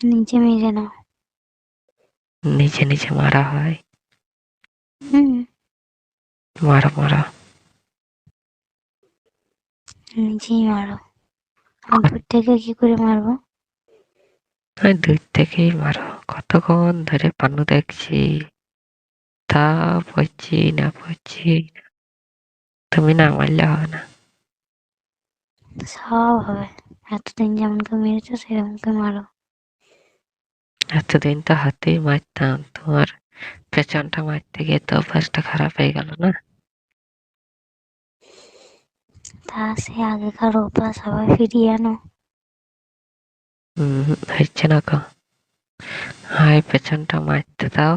নিজে মেরে নাও নিজে নিজে মারা হয় হুম মারো মারো নিজেই মারো দূর থেকে কি করে মারবো ওই দূর থেকেই মারো কতক্ষণ ধরে পানু দেখছি তা পড়ছি না পড়ছি তুমি না মারলে হবে না সব হবে এতদিন যেমন করে মেরেছো সেরকম করে মারো এতদিন তো হাতেই মারতাম তোমার পেছনটা মারতে গিয়ে তো অভ্যাসটা খারাপ হয়ে গেল না? তা সে আগেকার অভ্যাস আবার ফিরিয়ে আনো। হম হচ্ছে না কো হয় পেছনটা মারতে দাও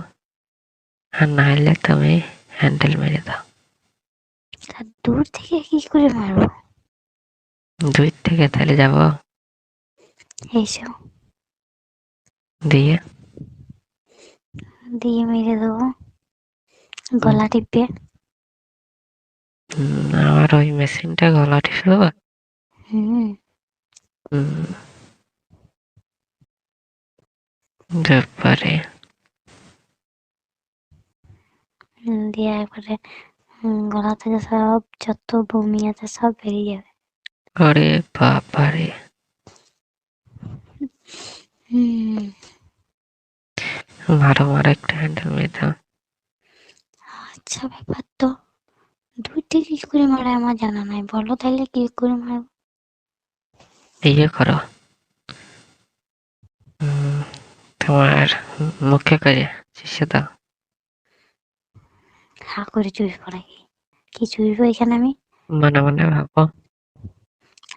আর না হলে তুমি হ্যান্ডেল মেরে দাও। তা দূর থেকে কি করে মারবো? দুই থেকে তাহলে যাব? এইসব দিয়ে? দিয়ে মেরে দেবো। গলা টিপে। আমার ওই মেশিনটা গলা টিপে দেবো? হুম। ব্যাপারে। হুম, দিয়ে একবারে গলা থেকে সব যত বমি আছে সব বেরিয়ে যাবে। আরে বাবারে। মারো মারো একটা হ্যান্ডেল মেরে দাও। আচ্ছা ব্যাপার তো। থেকে কি করে মারে আমার জানা নাই। বলো তাহলে কি করে মারবো ইয়ে করো। তোমার মুখে করে শিষে দাও। হা করে চুষবো নাকি কি? চুষবো এখানে আমি? মনে মনে ভাবো।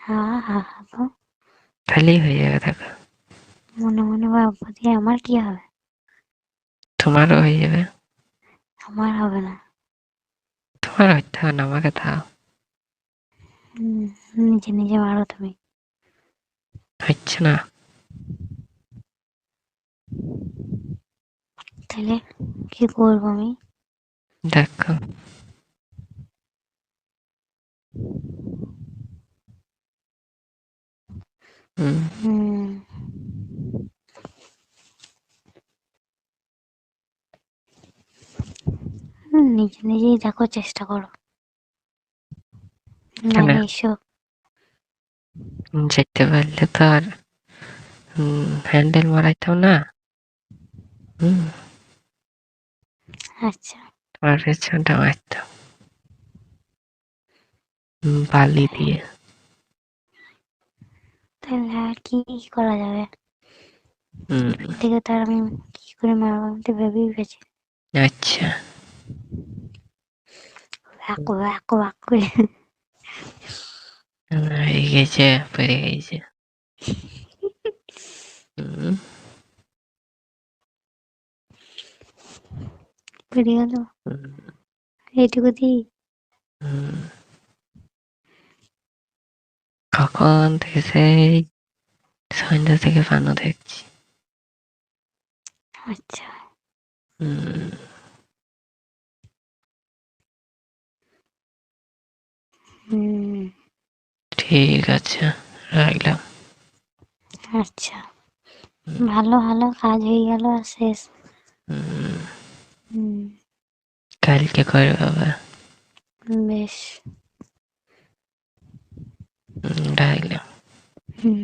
হা হা হাবো তাহলেই হয়ে যাবে দেখো। মনে মনে ভাববো দিয়ে আমার কি হবে তোমারও হয়ে যাবে আমার হবে না তোমার হইতে হবে না আমাকে দাও হুম, নিজে নিজে মারো তুমি হচ্ছে না তাহলে কি করব আমি দেখো হুম হুম হুম, নিজে নিজেই দেখো চেষ্টা করো। কেন? এসো। যেতে পারলে তো আর হ্যান্ডেল মারাইতাম না। হুম। আচ্ছা। তোমার পেছনটা মারতাম। হুম, বালি দিয়ে। তাহলে আর কি করা যাবে? হুম। দেখে তার আমি কি করে মারবো আমি তো ভেবেই আচ্ছা। ওয়াক ওয়াক ওয়াক করে হয়ে গেছে পড়ে গেছে হুম পড়ে গেল হুম, এইটুকু দিই হুম। কখন থেকে সেই সন্ধ্যা থেকে পানো দেখছি আচ্ছা হুম হুম ঠিক আছে রাখলাম। আচ্ছা ভালো ভালো কাজ হয়ে গেল শেষ। কালকে করে বাবা বেশ। রাখলাম। হুম।